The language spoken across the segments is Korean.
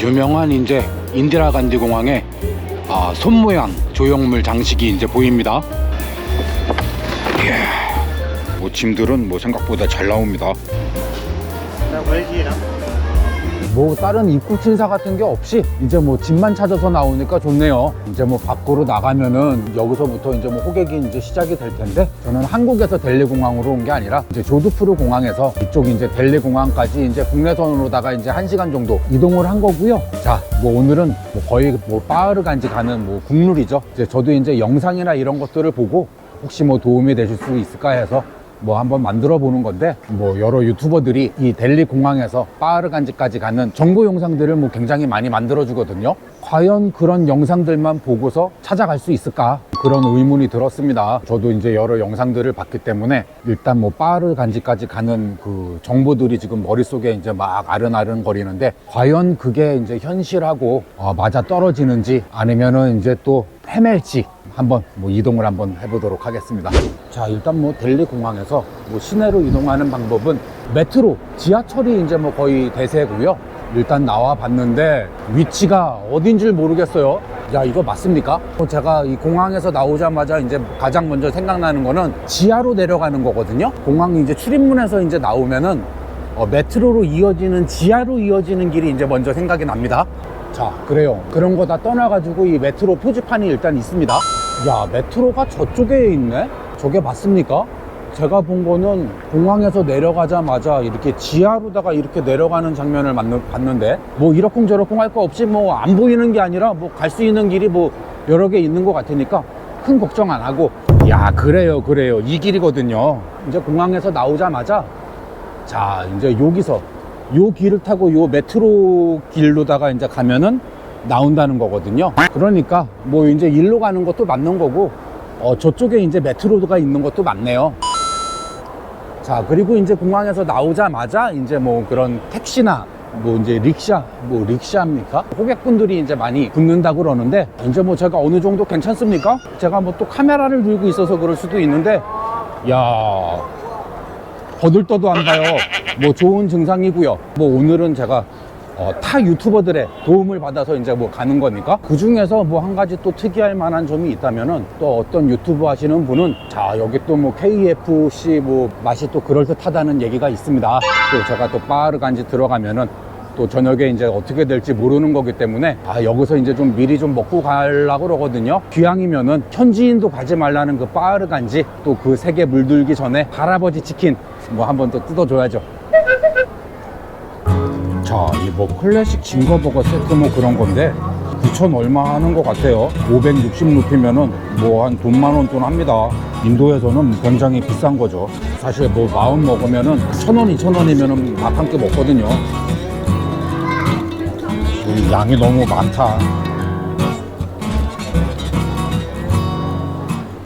유명한 이제 인디라 간디 공항의 아, 손 모양 조형물 장식이 이제 보입니다. 이야, 뭐 짐들은 뭐 생각보다 잘 나옵니다. 뭐 다른 입국 심사 같은 게 없이 이제 뭐 집만 찾아서 나오니까 좋네요. 이제 뭐 밖으로 나가면은 여기서부터 이제 뭐 호객이 이제 시작이 될 텐데 저는 한국에서 델리 공항으로 온 게 아니라 이제 조드푸르 공항에서 이쪽 이제 델리 공항까지 이제 국내선으로다가 이제 한 시간 정도 이동을 한 거고요. 자, 뭐 오늘은 뭐 거의 뭐 빠르간지 가는 뭐 국룰이죠. 이제 저도 이제 영상이나 이런 것들을 보고 혹시 뭐 도움이 되실 수 있을까 해서 뭐 한번 만들어 보는 건데 뭐 여러 유튜버들이 이 델리 공항에서 빠르간지까지 가는 정보 영상들을 뭐 굉장히 많이 만들어 주거든요. 과연 그런 영상들만 보고서 찾아갈 수 있을까? 그런 의문이 들었습니다. 저도 이제 여러 영상들을 봤기 때문에 일단 뭐 빠르간지까지 가는 그 정보들이 지금 머릿속에 이제 막 아른아른 거리는데 과연 그게 이제 현실하고 어, 맞아 떨어지는지 아니면은 이제 또 헤맬지 한번 뭐 이동을 한번 해보도록 하겠습니다. 자, 일단 뭐 델리 공항에서 뭐 시내로 이동하는 방법은 메트로, 지하철이 이제 뭐 거의 대세고요. 일단 나와 봤는데 위치가 어딘 줄 모르겠어요. 야, 이거 맞습니까? 어, 제가 이 공항에서 나오자마자 이제 가장 먼저 생각나는 거는 지하로 내려가는 거거든요. 공항 이제 출입문에서 이제 나오면은 어, 메트로로 이어지는 지하로 이어지는 길이 이제 먼저 생각이 납니다. 자, 그래요. 그런 거 다 떠나가지고 이 메트로 표지판이 일단 있습니다. 야, 메트로가 저쪽에 있네? 저게 맞습니까? 제가 본 거는 공항에서 내려가자마자 이렇게 지하로다가 이렇게 내려가는 장면을 봤는데 뭐 이러쿵저러쿵 할 거 없이 뭐 안 보이는 게 아니라 뭐 갈 수 있는 길이 뭐 여러 개 있는 것 같으니까 큰 걱정 안 하고 야, 그래요, 그래요. 이 길이거든요. 이제 공항에서 나오자마자 자, 이제 여기서 요 길을 타고 요 메트로 길로다가 이제 가면은 나온다는 거거든요. 그러니까 뭐 이제 일로 가는 것도 맞는 거고, 어, 저쪽에 이제 메트로가 있는 것도 맞네요. 자, 그리고 이제 공항에서 나오자마자 이제 뭐 그런 택시나 뭐 이제 릭샤, 뭐 릭샤입니까? 호객분들이 이제 많이 붙는다고 그러는데, 이제 뭐 제가 어느 정도 괜찮습니까? 제가 뭐 또 카메라를 들고 있어서 그럴 수도 있는데, 야 거들떠도 안 가요. 뭐 좋은 증상이고요. 뭐 오늘은 제가 어, 타 유튜버들의 도움을 받아서 이제 뭐 가는 거니까 그 중에서 뭐 한 가지 또 특이할 만한 점이 있다면은 또 어떤 유튜브 하시는 분은 자 여기 또 뭐 KFC 뭐 맛이 또 그럴듯하다는 얘기가 있습니다. 또 제가 또 빠르간지 들어가면은 또 저녁에 이제 어떻게 될지 모르는 거기 때문에 아 여기서 이제 좀 미리 좀 먹고 가려고 그러거든요 기왕이면은 현지인도 가지 말라는 그 빠르간지 또 그 세계 물들기 전에 할아버지 치킨 뭐 한번 또 뜯어줘야죠 자, 이 뭐 클래식 징거버거 세트 뭐 그런 건데 9천 얼마 하는 것 같아요 560루피면은 뭐 한 돈만 원 돈 합니다 인도에서는 굉장히 비싼 거죠 사실 뭐 마음 먹으면은 천 원, 이천 원이면은 밥 한 끼 먹거든요 이 양이 너무 많다.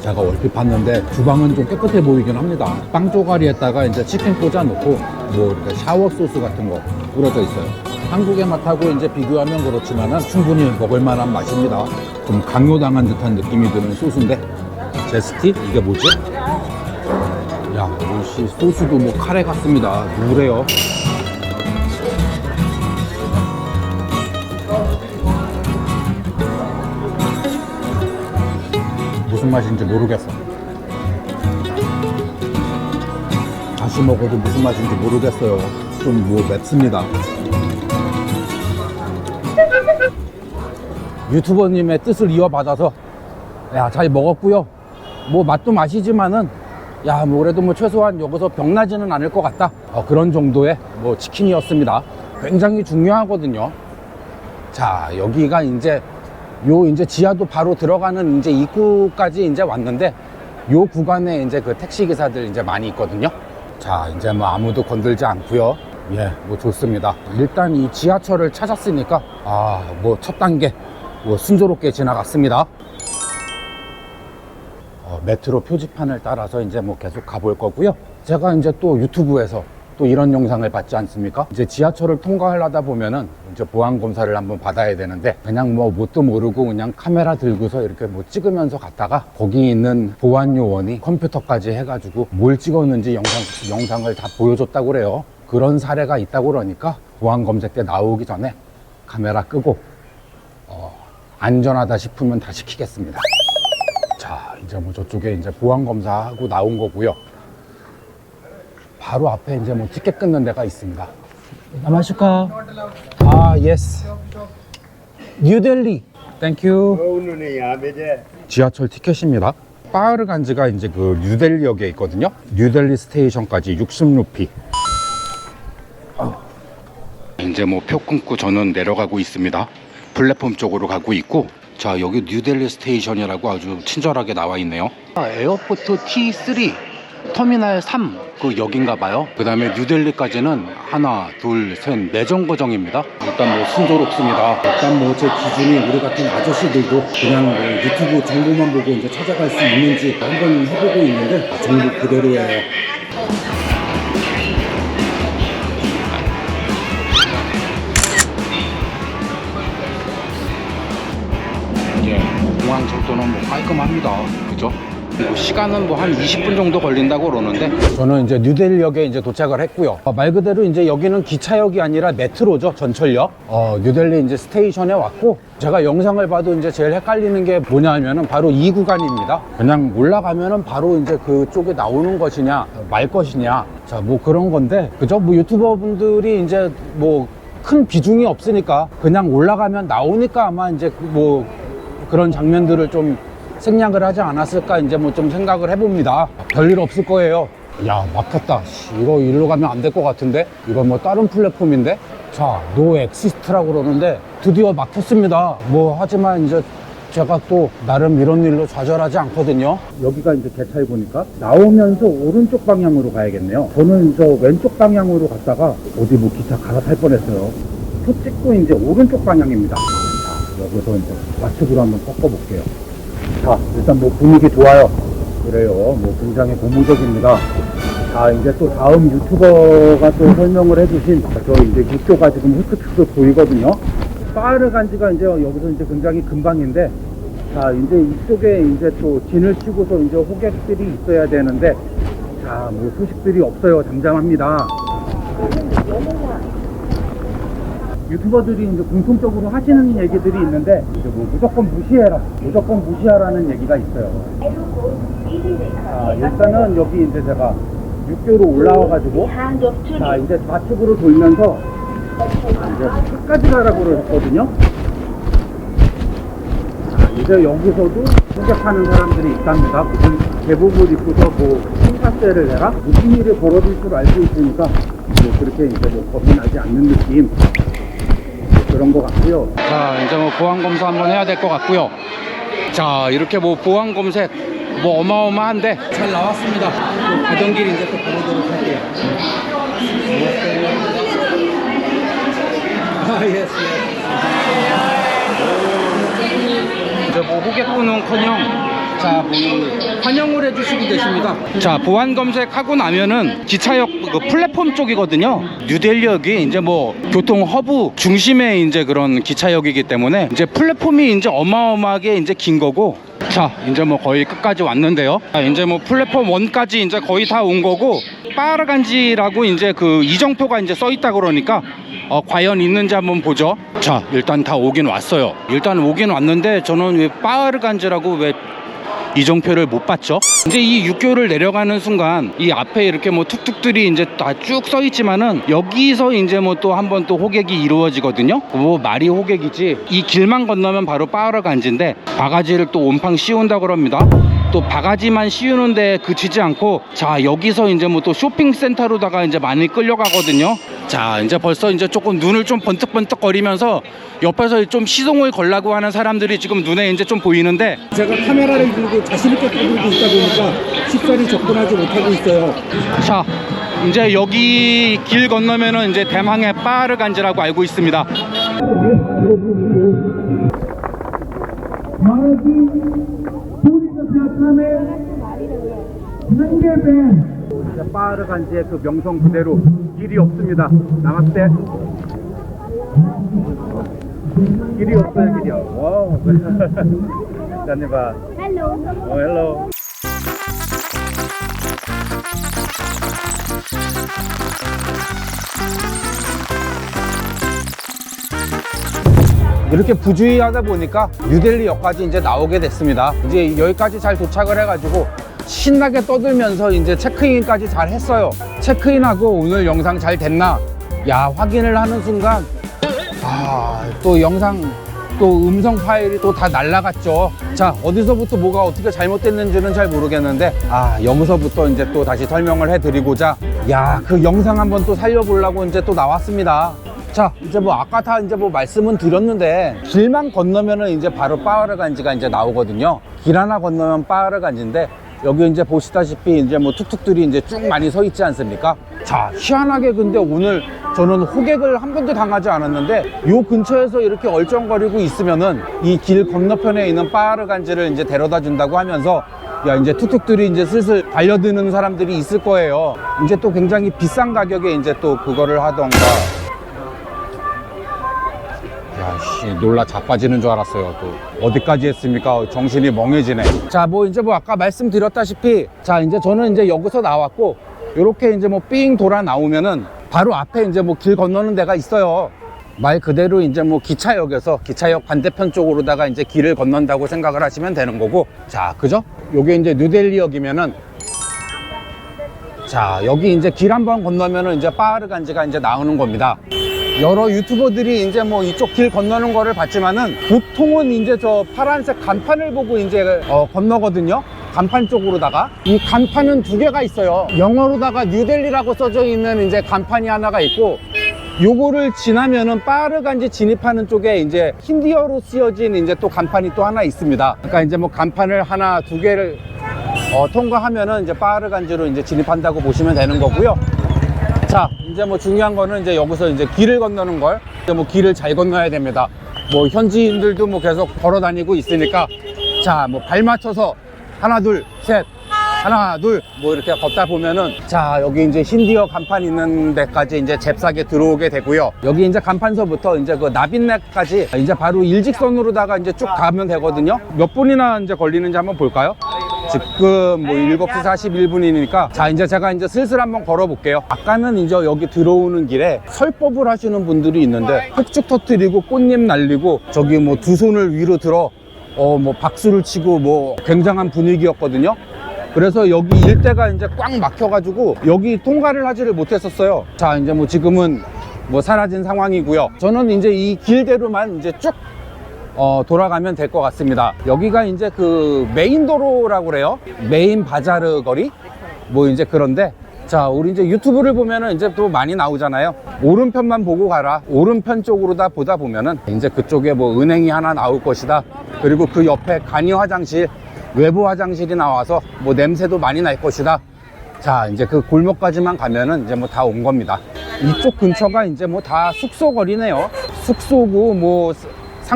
제가 얼핏 봤는데 주방은 좀 깨끗해 보이긴 합니다. 빵 쪼가리에다가 이제 치킨 꽂아 놓고 뭐 이렇게 샤워 소스 같은 거 뿌려져 있어요. 한국의 맛하고 이제 비교하면 그렇지만은 충분히 먹을 만한 맛입니다. 좀 강요당한 듯한 느낌이 드는 소스인데 제스티 이게 뭐지? 야, 역시 소스도 뭐 카레 같습니다. 누래요. 무슨 맛인지 모르겠어. 다시 먹어도 무슨 맛인지 모르겠어요. 좀 뭐 맵습니다. 유튜버님의 뜻을 이어받아서 야 잘 먹었고요. 뭐 맛도 맛이지만은 야 뭐 그래도 뭐 최소한 여기서 병나지는 않을 것 같다. 어, 그런 정도의 뭐 치킨이었습니다. 굉장히 중요하거든요. 자 여기가 이제 요 이제 지하도 바로 들어가는 이제 입구까지 이제 왔는데 요 구간에 이제 그 택시 기사들 이제 많이 있거든요. 자 이제 뭐 아무도 건들지 않고요. 예, 뭐 좋습니다. 일단 이 지하철을 찾았으니까 아 뭐 첫 단계 뭐 순조롭게 지나갔습니다. 어, 메트로 표지판을 따라서 이제 뭐 계속 가볼 거고요. 제가 이제 또 유튜브에서 또 이런 영상을 봤지 않습니까? 이제 지하철을 통과하려다 보면은 이제 보안 검사를 한번 받아야 되는데 그냥 뭐 뭣도 모르고 그냥 카메라 들고서 이렇게 뭐 찍으면서 갔다가 거기 있는 보안 요원이 컴퓨터까지 해가지고 뭘 찍었는지 영상 영상을 다 보여줬다고 그래요. 그런 사례가 있다고 그러니까 보안 검색 때 나오기 전에 카메라 끄고 어, 안전하다 싶으면 다시 켜겠습니다. 자, 이제 뭐 저쪽에 이제 보안 검사하고 나온 거고요. 바로 앞에 이제 뭐 티켓 끊는 데가 있습니다. 나마슈카. 아, 예스. 뉴델리. 땡큐. 지하철 티켓입니다. 빠르간지가 이제 그 뉴델리역에 있거든요. 뉴델리 스테이션까지 60루피. 이제 뭐 표 끊고 저는 내려가고 있습니다. 플랫폼 쪽으로 가고 있고 자 여기 뉴델리 스테이션이라고 아주 친절하게 나와 있네요. 에어포트 T3 터미널 3 그 역인가 봐요. 그 다음에 뉴델리까지는 하나, 둘, 셋, 네 정거장입니다. 일단 뭐 순조롭습니다. 일단 뭐 제 기준이 우리 같은 아저씨들도 그냥 뭐 유튜브 정보만 보고 이제 찾아갈 수 있는지 한번 해보고 있는데 정보 그대로예요. 예, 공항 철도는 뭐 깔끔합니다. 그죠? 그리고 시간은 뭐 한 20분 정도 걸린다고 그러는데 저는 이제 뉴델리역에 이제 도착을 했고요. 어, 말 그대로 이제 여기는 기차역이 아니라 메트로죠. 전철역. 어, 뉴델리 이제 스테이션에 왔고 제가 영상을 봐도 이제 제일 헷갈리는 게 뭐냐 하면은 바로 이 구간입니다. 그냥 올라가면은 바로 이제 그쪽에 나오는 것이냐 말 것이냐 자 뭐 그런 건데 그죠? 뭐 유튜버 분들이 이제 뭐 큰 비중이 없으니까 그냥 올라가면 나오니까 아마 이제 뭐 그런 장면들을 좀 생략을 하지 않았을까 이제 뭐 좀 생각을 해봅니다. 별일 없을 거예요. 야 막혔다. 씨, 이거 일로 가면 안 될 것 같은데 이거 뭐 다른 플랫폼인데 자노 엑시스트라고 그러는데 드디어 막혔습니다. 뭐 하지만 이제 제가 또 나름 이런 일로 좌절하지 않거든요. 여기가 이제 개차해 보니까 나오면서 오른쪽 방향으로 가야겠네요. 저는 저 왼쪽 방향으로 갔다가 어디 뭐 기차 갈아탈 뻔했어요. 표 찍고 이제 오른쪽 방향입니다. 자, 여기서 이제 좌측으로 한번 꺾어볼게요. 자, 일단 뭐 분위기 좋아요. 그래요. 뭐 굉장히 고무적입니다. 자, 이제 또 다음 유튜버가 또 설명을 해주신 저 이제 육교가 지금 흑흑흑 보이거든요. 파르간지가 이제 여기서 이제 굉장히 금방인데 자, 이제 이쪽에 이제 또 진을 치고서 이제 호객들이 있어야 되는데 자, 뭐 소식들이 없어요. 잠잠합니다. 유튜버들이 이제 공통적으로 하시는 얘기들이 있는데 이제 뭐 무조건 무시해라, 무조건 무시하라는 얘기가 있어요. 아, 일단은 여기 이제 제가 육교로 올라와가지고 자 이제 좌측으로 돌면서 이제 끝까지 가라고 그러셨거든요. 자, 이제 여기서도 공격하는 사람들이 있답니다. 무슨 대부분 입고서 뭐 총각대를 내라 무슨 일이 벌어질 줄 알고 있으니까 뭐 그렇게 이제 뭐 겁이 나지 않는 느낌 뭐 그런 것 같고요. 자 이제 뭐 보안 검사 한번 해야 될 것 같고요. 자 이렇게 뭐 보안 검색 뭐 어마어마한데 잘 나왔습니다. 또 가던 길 이제 또 가보도록 할게요. 아 예스 이제 뭐 호객분은커녕 자, 뭐 환영을 해주시고 계십니다. 자, 보안 검색하고 나면은 기차역 그 플랫폼 쪽이거든요. 뉴델리역이 이제 뭐 교통 허브 중심의 이제 그런 기차역이기 때문에 이제 플랫폼이 이제 어마어마하게 이제 긴 거고. 자, 이제 뭐 거의 끝까지 왔는데요. 자, 이제 뭐 플랫폼 1까지 이제 거의 다 온 거고 빠르간지라고 이제 그 이정표가 이제 써 있다 그러니까 어, 과연 있는지 한번 보죠. 자, 일단 다 오긴 왔어요. 일단 오긴 왔는데 저는 왜 빠르간지라고 왜 이정표를 못 봤죠. 이제 이 육교를 내려가는 순간 이 앞에 이렇게 뭐 툭툭들이 이제 다 쭉 써 있지만은 여기서 이제 뭐 또 한번 또 호객이 이루어지거든요. 뭐 말이 호객이지 이 길만 건너면 바로 빠르간지인데 바가지를 또 온팡 씌운다 그럽니다. 또 바가지만 씌우는데 그치지 않고 자 여기서 이제 뭐 또 쇼핑센터로다가 이제 많이 끌려가거든요. 자 이제 벌써 이제 조금 눈을 좀 번뜩번뜩 거리면서 옆에서 좀 시동을 걸라고 하는 사람들이 지금 눈에 이제 좀 보이는데 제가 카메라를 들고 자신 있게 들고 있다 보니까 쉽사리 접근하지 못하고 있어요. 자 이제 여기 길 건너면은 이제 대망의 빠르간지라고 알고 있습니다. 빠르간지의 그 명성 그대로 길이 없습니다. 남았대. 길이 없어요, 길이요. 와우. 다녀봐. Hello. 어, 헬로. 이렇게 부주의하다 보니까 뉴델리역까지 이제 나오게 됐습니다. 이제 여기까지 잘 도착을 해가지고 신나게 떠들면서 이제 체크인까지 잘 했어요. 체크인하고 오늘 영상 잘 됐나? 야, 확인을 하는 순간 아, 또 영상 또 음성 파일이 또 다 날라갔죠. 자, 어디서부터 뭐가 어떻게 잘못됐는지는 잘 모르겠는데, 아, 여기서부터 이제 또 다시 설명을 해드리고자, 야, 그 영상 한번 또 살려보려고 이제 또 나왔습니다. 자, 이제 뭐 아까 다 이제 뭐 말씀은 드렸는데, 길만 건너면은 이제 바로 빠르간지가 이제 나오거든요. 길 하나 건너면 빠르간지인데, 여기 이제 보시다시피 이제 뭐 툭툭들이 이제 쭉 많이 서 있지 않습니까? 자, 희한하게 근데 오늘 저는 호객을 한 번도 당하지 않았는데 요 근처에서 이렇게 얼쩡거리고 있으면은 이 길 건너편에 있는 빠르간지를 이제 데려다 준다고 하면서 야, 이제 툭툭들이 이제 슬슬 달려드는 사람들이 있을 거예요. 이제 또 굉장히 비싼 가격에 이제 또 그거를 하던가. 야씨 놀라 자빠지는 줄 알았어요 또. 어디까지 했습니까? 정신이 멍해지네. 자 뭐 이제 뭐 아까 말씀드렸다시피 자 이제 저는 이제 여기서 나왔고 요렇게 이제 뭐 삥 돌아 나오면은 바로 앞에 이제 뭐 길 건너는 데가 있어요. 말 그대로 이제 뭐 기차역에서 기차역 반대편 쪽으로다가 이제 길을 건넌다고 생각을 하시면 되는 거고. 자 그죠? 요게 이제 뉴델리역이면은 자 여기 이제 길 한번 건너면은 이제 빠르간지가 이제 나오는 겁니다 여러 유튜버들이 이제 뭐 이쪽 길 건너는 거를 봤지만은 보통은 이제 저 파란색 간판을 보고 이제 어, 건너거든요. 간판 쪽으로다가 이 간판은 두 개가 있어요. 영어로다가 뉴델리라고 써져 있는 이제 간판이 하나가 있고 요거를 지나면은 빠르간지 진입하는 쪽에 이제 힌디어로 쓰여진 이제 또 간판이 또 하나 있습니다. 그러니까 이제 뭐 간판을 하나 두 개를 어, 통과하면은 이제 빠르간지로 이제 진입한다고 보시면 되는 거고요. 자, 이제 뭐 중요한 거는 이제 여기서 이제 길을 건너는 걸, 이제 뭐 길을 잘 건너야 됩니다. 뭐 현지인들도 뭐 계속 걸어 다니고 있으니까, 자, 뭐 발 맞춰서 하나, 둘, 셋, 하나, 둘, 뭐 이렇게 걷다 보면은, 자, 여기 이제 힌디어 간판 있는 데까지 이제 잽싸게 들어오게 되고요. 여기 이제 간판서부터 이제 그 나빈네까지 이제 바로 일직선으로다가 이제 쭉 가면 되거든요. 몇 분이나 이제 걸리는지 한번 볼까요? 지금 뭐 7시 41분이니까 자 이제 제가 이제 슬슬 한번 걸어 볼게요. 아까는 이제 여기 들어오는 길에 설법을 하시는 분들이 있는데 흑죽 터트리고 꽃잎 날리고 저기 뭐 두 손을 위로 들어 어 뭐 박수를 치고 뭐 굉장한 분위기였거든요. 그래서 여기 일대가 이제 꽉 막혀가지고 여기 통과를 하지를 못했었어요. 자 이제 뭐 지금은 뭐 사라진 상황이고요. 저는 이제 이 길대로만 이제 쭉 어, 돌아가면 될 것 같습니다. 여기가 이제 그 메인 도로라고 그래요. 메인 바자르 거리? 뭐 이제 그런데 자, 우리 이제 유튜브를 보면은 이제 또 많이 나오잖아요. 오른편만 보고 가라. 오른편 쪽으로 다 보다 보면은 이제 그쪽에 뭐 은행이 하나 나올 것이다. 그리고 그 옆에 간이 화장실, 외부 화장실이 나와서 뭐 냄새도 많이 날 것이다. 자, 이제 그 골목까지만 가면은 이제 뭐 다 온 겁니다. 이쪽 근처가 이제 뭐 다 숙소 거리네요. 숙소고 뭐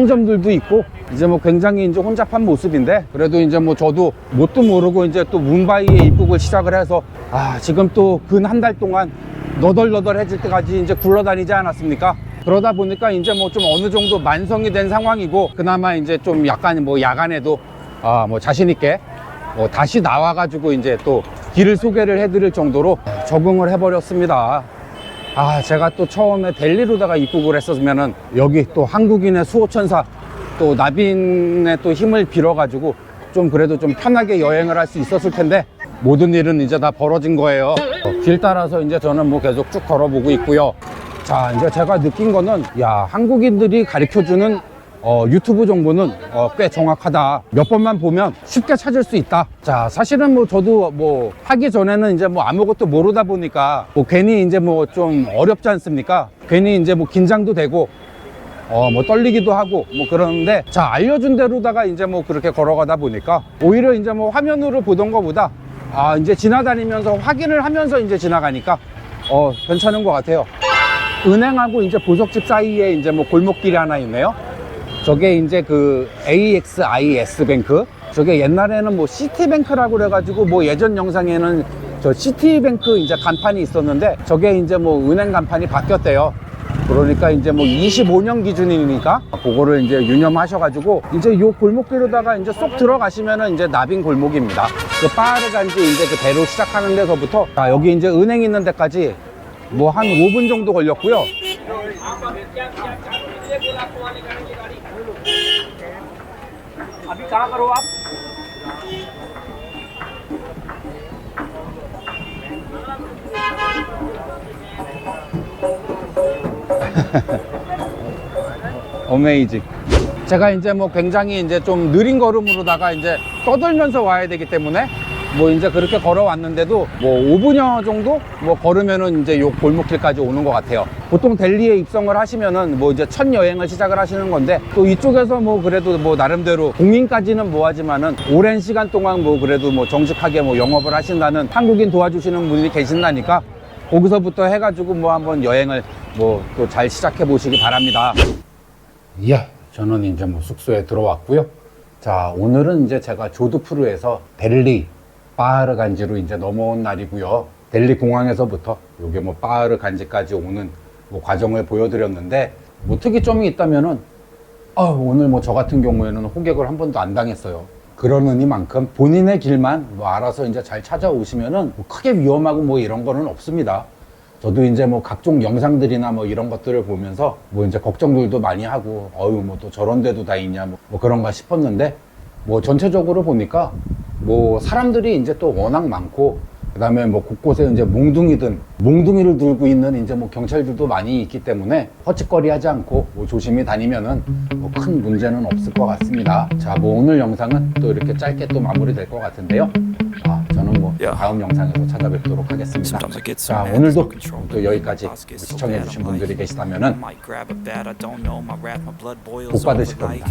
상점들도 있고 이제 뭐 굉장히 이제 혼잡한 모습인데 그래도 이제 뭐 저도 뭣도 모르고 이제 또 문바이에 입국을 시작을 해서 아 지금 또 근 한 달 동안 너덜너덜해질 때까지 이제 굴러다니지 않았습니까? 그러다 보니까 이제 뭐 좀 어느 정도 만성이 된 상황이고 그나마 이제 좀 약간 뭐 야간에도 아 뭐 자신 있게 뭐 다시 나와가지고 이제 또 길을 소개를 해드릴 정도로 적응을 해버렸습니다. 아, 제가 또 처음에 델리로다가 입국을 했었으면은 여기 또 한국인의 수호천사 또 나빈의 또 힘을 빌어가지고 좀 그래도 좀 편하게 여행을 할 수 있었을 텐데 모든 일은 이제 다 벌어진 거예요. 어, 길 따라서 이제 저는 뭐 계속 쭉 걸어보고 있고요. 자, 이제 제가 느낀 거는 야, 한국인들이 가르쳐 주는 어, 유튜브 정보는 어, 꽤 정확하다. 몇 번만 보면 쉽게 찾을 수 있다. 자, 사실은 뭐 저도 뭐 하기 전에는 이제 뭐 아무것도 모르다 보니까 뭐 괜히 이제 뭐 좀 어렵지 않습니까? 괜히 이제 뭐 긴장도 되고 어, 뭐 떨리기도 하고 뭐 그러는데 자, 알려준 대로다가 이제 뭐 그렇게 걸어가다 보니까 오히려 이제 뭐 화면으로 보던 것보다 아, 이제 지나다니면서 확인을 하면서 이제 지나가니까 어, 괜찮은 것 같아요. 은행하고 이제 보석집 사이에 이제 뭐 골목길이 하나 있네요. 저게 이제 그 AXIS 뱅크. 저게 옛날에는 뭐 시티뱅크라고 그래가지고 뭐 예전 영상에는 저 시티뱅크 이제 간판이 있었는데 저게 이제 뭐 은행 간판이 바뀌었대요. 그러니까 이제 뭐 25년 기준이니까 그거를 이제 유념하셔가지고 이제 요 골목길로다가 이제 쏙 들어가시면은 이제 나빈 골목입니다. 그 빠르 간지 이제 그 배로 시작하는 데서부터 자, 여기 이제 은행 있는 데까지 뭐 한 5분 정도 걸렸고요. अभी कहाँ पर हो आप 어메이징. 제가 이제 뭐 굉장히 이제 좀 느린 걸음으로다가 이제 떠들면서 와야 되기 때문에 뭐 이제 그렇게 걸어왔는데도 뭐 5분여 정도 뭐 걸으면은 이제 요 골목길까지 오는 것 같아요. 보통 델리에 입성을 하시면은 뭐 이제 첫 여행을 시작을 하시는 건데 또 이쪽에서 뭐 그래도 뭐 나름대로 공인까지는 뭐 하지만은 오랜 시간 동안 뭐 그래도 뭐 정직하게 뭐 영업을 하신다는 한국인 도와주시는 분이 계신다니까 거기서부터 해가지고 뭐 한번 여행을 뭐 또 잘 시작해 보시기 바랍니다. 예, 저는 이제 뭐 숙소에 들어왔고요. 자, 오늘은 이제 제가 조드푸르에서 델리 바하르 간지로 이제 넘어온 날이고요. 델리 공항에서부터 요게 뭐 바하르 간지까지 오는 뭐 과정을 보여드렸는데 뭐 특이점이 있다면은 아, 오늘 뭐 저 같은 경우에는 호객을 한 번도 안 당했어요. 그런 의미만큼 본인의 길만 뭐 알아서 이제 잘 찾아오시면은 뭐 크게 위험하고 뭐 이런 거는 없습니다. 저도 이제 뭐 각종 영상들이나 뭐 이런 것들을 보면서 뭐 이제 걱정들도 많이 하고 어유 뭐 또 저런 데도 다 있냐 뭐, 뭐 그런가 싶었는데 뭐 전체적으로 보니까 뭐 사람들이 이제 또 워낙 많고 그다음에 뭐 곳곳에 이제 몽둥이든 몽둥이를 들고 있는 이제 뭐 경찰들도 많이 있기 때문에 헛짓거리하지 않고 뭐 조심히 다니면은 뭐 큰 문제는 없을 것 같습니다. 자, 뭐 오늘 영상은 또 이렇게 짧게 또 마무리될 것 같은데요. 아, 저는 뭐. 다음 영상에서 찾아뵙도록 하겠습니다. 자, 오늘도. 또 여기까지 시청해주신 분들이 계시다면은 복 받으실 겁니다.